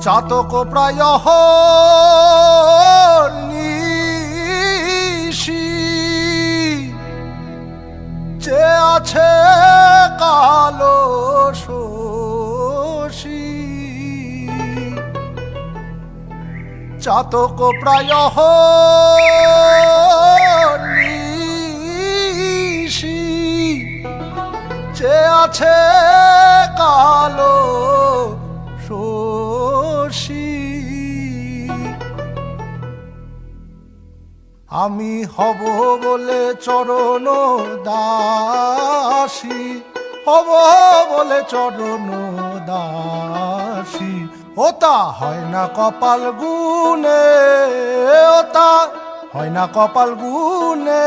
চাতক প্রায় যে আছে কালো শোষী চাতক প্রায় যে আছে শোষী আমি হব বলে চরণ দাসী, হব বলে চরণ দাসী। ওতা হয় না কপাল গুনে ওতা হয় না কপাল গুনে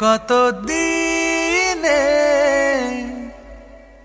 কত দিন